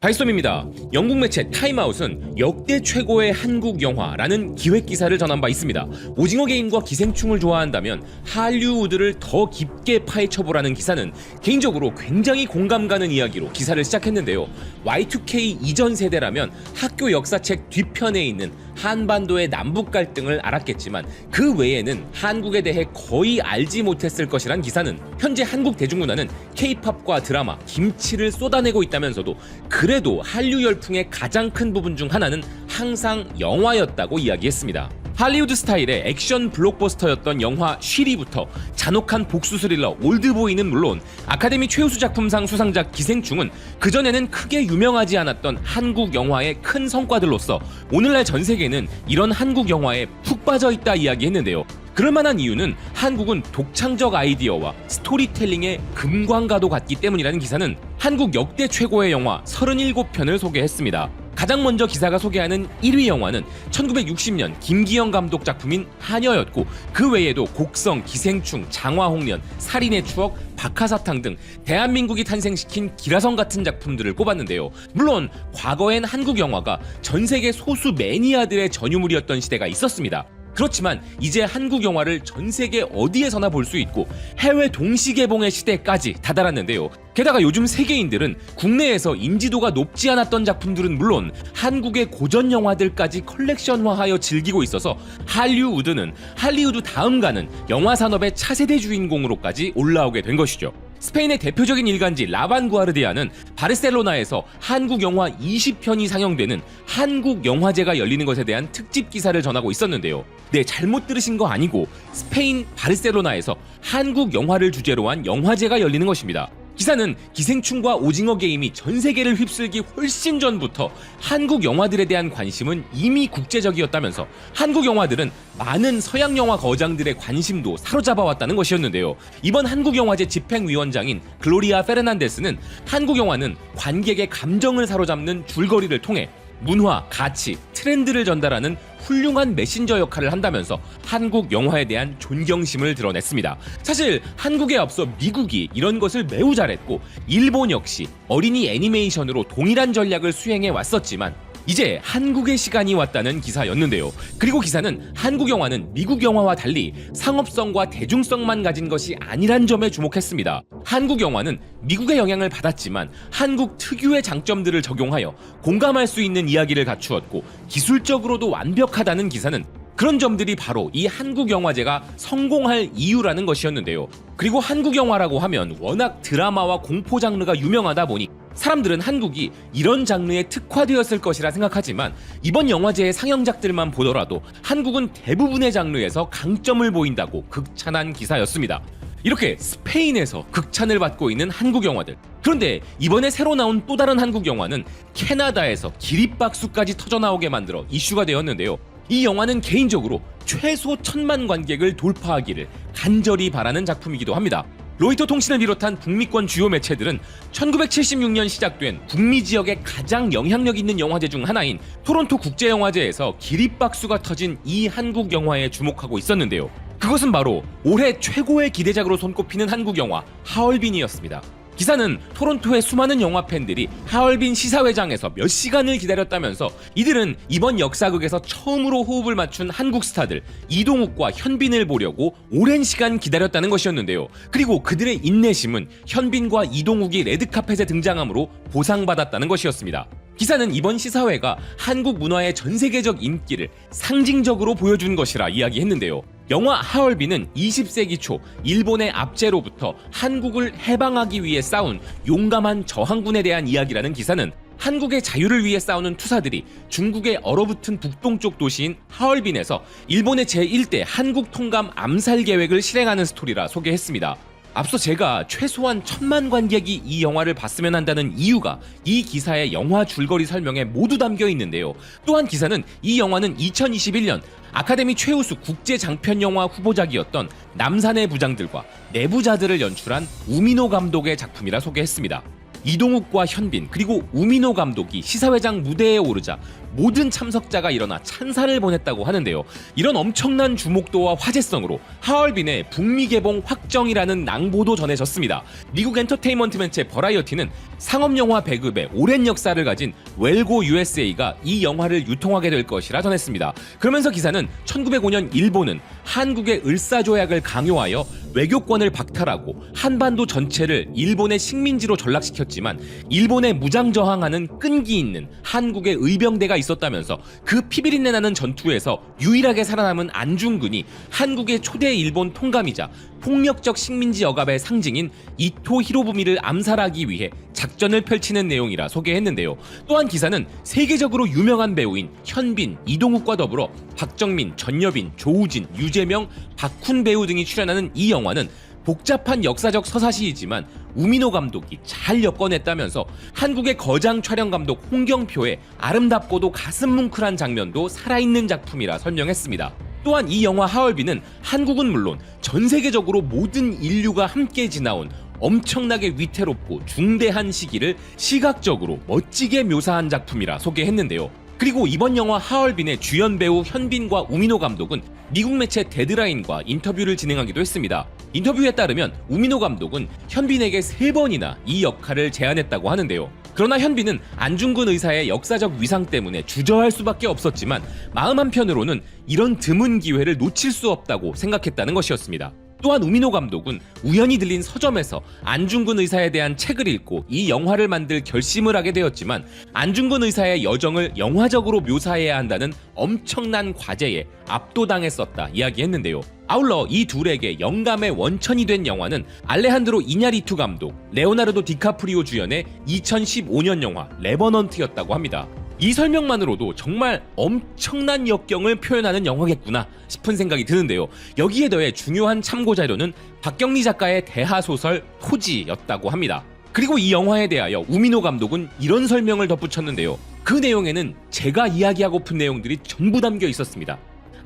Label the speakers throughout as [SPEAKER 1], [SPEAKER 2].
[SPEAKER 1] 발솜입니다. 영국 매체 타임아웃은 역대 최고의 한국 영화라는 기획 기사를 전한 바 있습니다. 오징어 게임과 기생충을 좋아한다면 할리우드를 더 깊게 파헤쳐보라는 기사는 개인적으로 굉장히 공감 가는 이야기로 기사를 시작했는데요. Y2K 이전 세대라면 학교 역사책 뒤편에 있는 한반도의 남북 갈등을 알았겠지만 그 외에는 한국에 대해 거의 알지 못했을 것이란 기사는 현재 한국 대중문화는 K-팝과 드라마, 김치를 쏟아내고 있다면서도 그래도 한류 열풍의 가장 큰 부분 중 하나는 항상 영화였다고 이야기했습니다. 할리우드 스타일의 액션 블록버스터였던 영화 쉬리부터 잔혹한 복수 스릴러 올드보이는 물론 아카데미 최우수 작품상 수상작 기생충은 그전에는 크게 유명하지 않았던 한국 영화의 큰 성과들로서 오늘날 전 세계는 이런 한국 영화에 푹 빠져 있다 이야기했는데요. 그럴 만한 이유는 한국은 독창적 아이디어와 스토리텔링의 금광가도 같기 때문이라는 기사는 한국 역대 최고의 영화 37편을 소개했습니다. 가장 먼저 기사가 소개하는 1위 영화는 1960년 김기영 감독 작품인 하녀였고 그 외에도 곡성, 기생충, 장화홍련, 살인의 추억, 박하사탕 등 대한민국이 탄생시킨 기라성 같은 작품들을 꼽았는데요. 물론 과거엔 한국 영화가 전 세계 소수 매니아들의 전유물이었던 시대가 있었습니다. 그렇지만 이제 한국 영화를 전 세계 어디에서나 볼 수 있고 해외 동시 개봉의 시대까지 다다랐는데요. 게다가 요즘 세계인들은 국내에서 인지도가 높지 않았던 작품들은 물론 한국의 고전 영화들까지 컬렉션화하여 즐기고 있어서 할리우드는 할리우드 다음 가는 영화 산업의 차세대 주인공으로까지 올라오게 된 것이죠. 스페인의 대표적인 일간지 라반구아르디아는 바르셀로나에서 한국 영화 20편이 상영되는 한국 영화제가 열리는 것에 대한 특집 기사를 전하고 있었는데요. 네, 잘못 들으신 거 아니고 스페인 바르셀로나에서 한국 영화를 주제로 한 영화제가 열리는 것입니다. 기사는 기생충과 오징어 게임이 전 세계를 휩쓸기 훨씬 전부터 한국 영화들에 대한 관심은 이미 국제적이었다면서 한국 영화들은 많은 서양 영화 거장들의 관심도 사로잡아 왔다는 것이었는데요. 이번 한국 영화제 집행위원장인 글로리아 페르난데스는 한국 영화는 관객의 감정을 사로잡는 줄거리를 통해 문화, 가치, 트렌드를 전달하는 훌륭한 메신저 역할을 한다면서 한국 영화에 대한 존경심을 드러냈습니다. 사실 한국에 앞서 미국이 이런 것을 매우 잘했고 일본 역시 어린이 애니메이션으로 동일한 전략을 수행해 왔었지만 이제 한국의 시간이 왔다는 기사였는데요. 그리고 기사는 한국 영화는 미국 영화와 달리 상업성과 대중성만 가진 것이 아니란 점에 주목했습니다. 한국 영화는 미국의 영향을 받았지만 한국 특유의 장점들을 적용하여 공감할 수 있는 이야기를 갖추었고 기술적으로도 완벽하다는 기사는 그런 점들이 바로 이 한국 영화제가 성공할 이유라는 것이었는데요. 그리고 한국 영화라고 하면 워낙 드라마와 공포 장르가 유명하다 보니 사람들은 한국이 이런 장르에 특화되었을 것이라 생각하지만 이번 영화제의 상영작들만 보더라도 한국은 대부분의 장르에서 강점을 보인다고 극찬한 기사였습니다. 이렇게 스페인에서 극찬을 받고 있는 한국 영화들. 그런데 이번에 새로 나온 또 다른 한국 영화는 캐나다에서 기립박수까지 터져나오게 만들어 이슈가 되었는데요. 이 영화는 개인적으로 최소 천만 관객을 돌파하기를 간절히 바라는 작품이기도 합니다. 로이터 통신을 비롯한 북미권 주요 매체들은 1976년 시작된 북미 지역의 가장 영향력 있는 영화제 중 하나인 토론토 국제영화제에서 기립박수가 터진 이 한국 영화에 주목하고 있었는데요. 그것은 바로 올해 최고의 기대작으로 손꼽히는 한국 영화 하얼빈이었습니다. 기사는 토론토의 수많은 영화 팬들이 하얼빈 시사회장에서 몇 시간을 기다렸다면서 이들은 이번 역사극에서 처음으로 호흡을 맞춘 한국 스타들 이동욱과 현빈을 보려고 오랜 시간 기다렸다는 것이었는데요. 그리고 그들의 인내심은 현빈과 이동욱이 레드카펫에 등장함으로 보상받았다는 것이었습니다. 기사는 이번 시사회가 한국 문화의 전 세계적 인기를 상징적으로 보여준 것이라 이야기했는데요. 영화 하얼빈은 20세기 초 일본의 압제로부터 한국을 해방하기 위해 싸운 용감한 저항군에 대한 이야기라는 기사는 한국의 자유를 위해 싸우는 투사들이 중국의 얼어붙은 북동쪽 도시인 하얼빈에서 일본의 제1대 한국 통감 암살 계획을 실행하는 스토리라 소개했습니다. 앞서 제가 최소한 천만 관객이 이 영화를 봤으면 한다는 이유가 이 기사의 영화 줄거리 설명에 모두 담겨 있는데요. 또한 기사는 이 영화는 2021년 아카데미 최우수 국제 장편 영화 후보작이었던 남산의 부장들과 내부자들을 연출한 우미노 감독의 작품이라 소개했습니다. 이동욱과 현빈 그리고 우민호 감독이 시사회장 무대에 오르자 모든 참석자가 일어나 찬사를 보냈다고 하는데요. 이런 엄청난 주목도와 화제성으로 하얼빈의 북미 개봉 확정이라는 낭보도 전해졌습니다. 미국 엔터테인먼트 매체 버라이어티는 상업 영화 배급의 오랜 역사를 가진 웰고 USA가 이 영화를 유통하게 될 것이라 전했습니다. 그러면서 기사는 1905년 일본은 한국의 을사조약을 강요하여 외교권을 박탈하고 한반도 전체를 일본의 식민지로 전락시켰지만 일본에 무장 저항하는 끈기 있는 한국의 의병대가 있었다면서 그 피비린내 나는 전투에서 유일하게 살아남은 안중근이 한국의 초대 일본 통감이자 폭력적 식민지 억압의 상징인 이토 히로부미를 암살하기 위해 작전을 펼치는 내용이라 소개했는데요. 또한 기사는 세계적으로 유명한 배우인 현빈, 이동욱과 더불어 박정민, 전여빈, 조우진, 유재명, 박훈 배우 등이 출연하는 이 영화는 복잡한 역사적 서사시이지만 우민호 감독이 잘 엮어냈다면서 한국의 거장 촬영 감독 홍경표의 아름답고도 가슴 뭉클한 장면도 살아있는 작품이라 설명했습니다. 또한 이 영화 하얼빈은 한국은 물론 전 세계적으로 모든 인류가 함께 지나온 엄청나게 위태롭고 중대한 시기를 시각적으로 멋지게 묘사한 작품이라 소개했는데요. 그리고 이번 영화 하얼빈의 주연 배우 현빈과 우민호 감독은 미국 매체 데드라인과 인터뷰를 진행하기도 했습니다. 인터뷰에 따르면 우민호 감독은 현빈에게 세 번이나 이 역할을 제안했다고 하는데요. 그러나 현빈은 안중근 의사의 역사적 위상 때문에 주저할 수밖에 없었지만 마음 한편으로는 이런 드문 기회를 놓칠 수 없다고 생각했다는 것이었습니다. 또한 우민호 감독은 우연히 들린 서점에서 안중근 의사에 대한 책을 읽고 이 영화를 만들 결심을 하게 되었지만 안중근 의사의 여정을 영화적으로 묘사해야 한다는 엄청난 과제에 압도당했었다 이야기했는데요. 아울러 이 둘에게 영감의 원천이 된 영화는 알레한드로 이냐리투 감독, 레오나르도 디카프리오 주연의 2015년 영화 레버넌트였다고 합니다. 이 설명만으로도 정말 엄청난 역경을 표현하는 영화겠구나 싶은 생각이 드는데요. 여기에 더해 중요한 참고 자료는 박경리 작가의 대하 소설 토지였다고 합니다. 그리고 이 영화에 대하여 우민호 감독은 이런 설명을 덧붙였는데요. 그 내용에는 제가 이야기하고픈 내용들이 전부 담겨 있었습니다.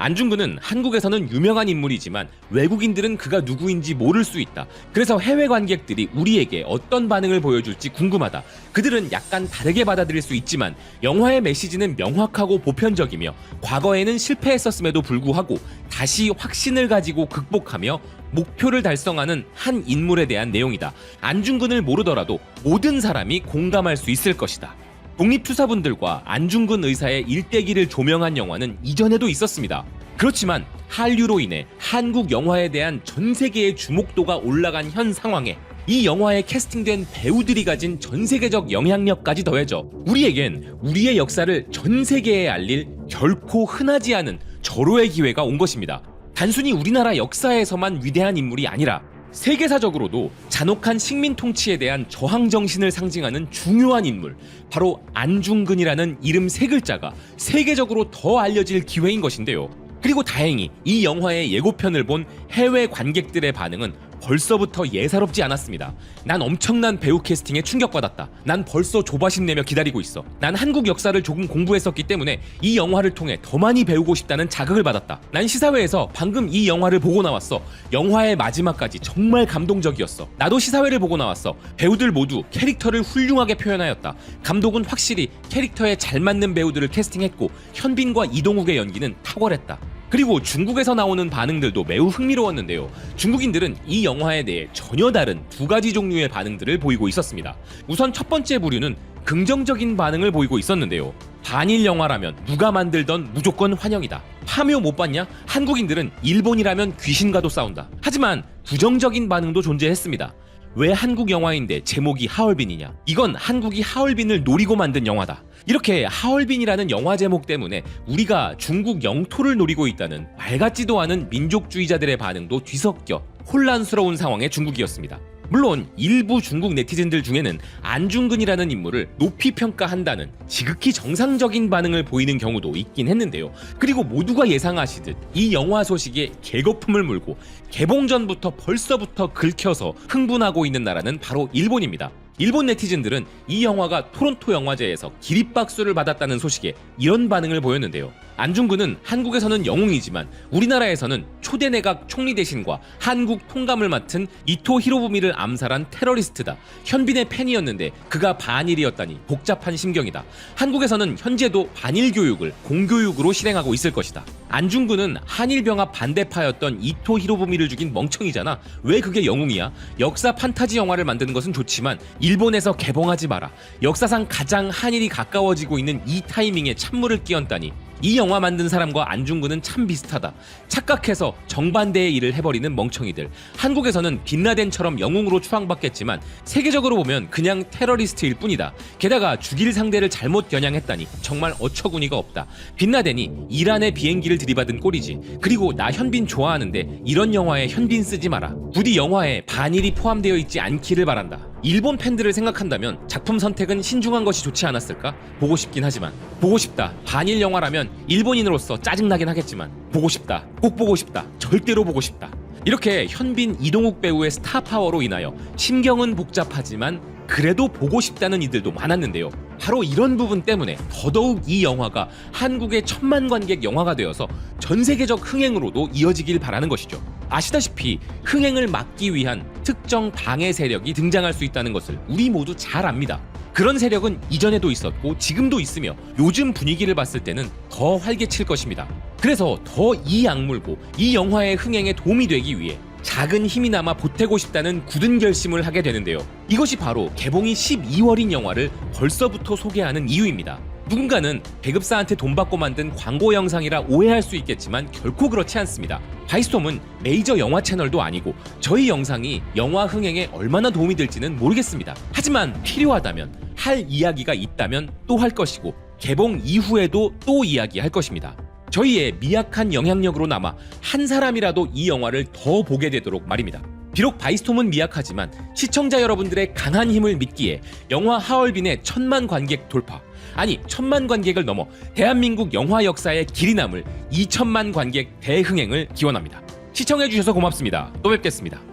[SPEAKER 1] 안중근은 한국에서는 유명한 인물이지만 외국인들은 그가 누구인지 모를 수 있다. 그래서 해외 관객들이 우리에게 어떤 반응을 보여줄지 궁금하다. 그들은 약간 다르게 받아들일 수 있지만 영화의 메시지는 명확하고 보편적이며 과거에는 실패했었음에도 불구하고 다시 확신을 가지고 극복하며 목표를 달성하는 한 인물에 대한 내용이다. 안중근을 모르더라도 모든 사람이 공감할 수 있을 것이다. 독립투사분들과 안중근 의사의 일대기를 조명한 영화는 이전에도 있었습니다. 그렇지만 한류로 인해 한국 영화에 대한 전 세계의 주목도가 올라간 현 상황에 이 영화에 캐스팅된 배우들이 가진 전 세계적 영향력까지 더해져 우리에겐 우리의 역사를 전 세계에 알릴 결코 흔하지 않은 절호의 기회가 온 것입니다. 단순히 우리나라 역사에서만 위대한 인물이 아니라 세계사적으로도 잔혹한 식민 통치에 대한 저항 정신을 상징하는 중요한 인물, 바로 안중근이라는 이름 세 글자가 세계적으로 더 알려질 기회인 것인데요. 그리고 다행히 이 영화의 예고편을 본 해외 관객들의 반응은 벌써부터 예사롭지 않았습니다. 난 엄청난 배우 캐스팅에 충격받았다. 난 벌써 조바심 내며 기다리고 있어. 난 한국 역사를 조금 공부했었기 때문에 이 영화를 통해 더 많이 배우고 싶다는 자극을 받았다. 난 시사회에서 방금 이 영화를 보고 나왔어. 영화의 마지막까지 정말 감동적이었어. 나도 시사회를 보고 나왔어. 배우들 모두 캐릭터를 훌륭하게 표현하였다. 감독은 확실히 캐릭터에 잘 맞는 배우들을 캐스팅했고 현빈과 이동욱의 연기는 탁월했다. 그리고 중국에서 나오는 반응들도 매우 흥미로웠는데요. 중국인들은 이 영화에 대해 전혀 다른 두 가지 종류의 반응들을 보이고 있었습니다. 우선 첫 번째 부류는 긍정적인 반응을 보이고 있었는데요. 반일 영화라면 누가 만들던 무조건 환영이다. 파묘 못 봤냐? 한국인들은 일본이라면 귀신과도 싸운다. 하지만 부정적인 반응도 존재했습니다. 왜 한국 영화인데 제목이 하얼빈이냐? 이건 한국이 하얼빈을 노리고 만든 영화다. 이렇게 하얼빈이라는 영화 제목 때문에 우리가 중국 영토를 노리고 있다는 말 같지도 않은 민족주의자들의 반응도 뒤섞여 혼란스러운 상황의 중국이었습니다. 물론 일부 중국 네티즌들 중에는 안중근이라는 인물을 높이 평가한다는 지극히 정상적인 반응을 보이는 경우도 있긴 했는데요. 그리고 모두가 예상하시듯 이 영화 소식에 개거품을 물고 개봉 전부터 벌써부터 긁혀서 흥분하고 있는 나라는 바로 일본입니다. 일본 네티즌들은 이 영화가 토론토 영화제에서 기립박수를 받았다는 소식에 이런 반응을 보였는데요. 안중근은 한국에서는 영웅이지만 우리나라에서는 초대 내각 총리 대신과 한국 통감을 맡은 이토 히로부미를 암살한 테러리스트다. 현빈의 팬이었는데 그가 반일이었다니 복잡한 심경이다. 한국에서는 현재도 반일 교육을 공교육으로 실행하고 있을 것이다. 안중근은 한일 병합 반대파였던 이토 히로부미를 죽인 멍청이잖아. 왜 그게 영웅이야? 역사 판타지 영화를 만드는 것은 좋지만 일본에서 개봉하지 마라. 역사상 가장 한일이 가까워지고 있는 이 타이밍에 찬물을 끼얹다니. 이 영화 만든 사람과 안중근은 참 비슷하다. 착각해서 정반대의 일을 해버리는 멍청이들. 한국에서는 빈라덴처럼 영웅으로 추앙받겠지만 세계적으로 보면 그냥 테러리스트일 뿐이다. 게다가 죽일 상대를 잘못 겨냥했다니 정말 어처구니가 없다. 빈라덴이 이란의 비행기를 들이받은 꼴이지. 그리고 나 현빈 좋아하는데 이런 영화에 현빈 쓰지 마라. 부디 영화에 반일이 포함되어 있지 않기를 바란다. 일본 팬들을 생각한다면 작품 선택은 신중한 것이 좋지 않았을까? 보고 싶긴 하지만 보고 싶다. 반일 영화라면 일본인으로서 짜증나긴 하겠지만 보고 싶다. 꼭 보고 싶다. 절대로 보고 싶다. 이렇게 현빈 이동욱 배우의 스타 파워로 인하여 심경은 복잡하지만 그래도 보고 싶다는 이들도 많았는데요. 바로 이런 부분 때문에 더더욱 이 영화가 한국의 천만 관객 영화가 되어서 전 세계적 흥행으로도 이어지길 바라는 것이죠. 아시다시피 흥행을 막기 위한 특정 방해 세력이 등장할 수 있다는 것을 우리 모두 잘 압니다. 그런 세력은 이전에도 있었고 지금도 있으며 요즘 분위기를 봤을 때는 더 활개칠 것입니다. 그래서 더 이 악물고 이 영화의 흥행에 도움이 되기 위해 작은 힘이나마 보태고 싶다는 굳은 결심을 하게 되는데요. 이것이 바로 개봉이 12월인 영화를 벌써부터 소개하는 이유입니다. 누군가는 배급사한테 돈 받고 만든 광고 영상이라 오해할 수 있겠지만 결코 그렇지 않습니다. 바이스톰은 메이저 영화 채널도 아니고 저희 영상이 영화 흥행에 얼마나 도움이 될지는 모르겠습니다. 하지만 필요하다면 할 이야기가 있다면 또 할 것이고 개봉 이후에도 또 이야기할 것입니다. 저희의 미약한 영향력으로 남아 한 사람이라도 이 영화를 더 보게 되도록 말입니다. 비록 바이스톰은 미약하지만 시청자 여러분들의 강한 힘을 믿기에 영화 하얼빈의 천만 관객 돌파 아니 천만 관객을 넘어 대한민국 영화 역사의 길이 남을 2천만 관객 대흥행을 기원합니다. 시청해주셔서 고맙습니다. 또 뵙겠습니다.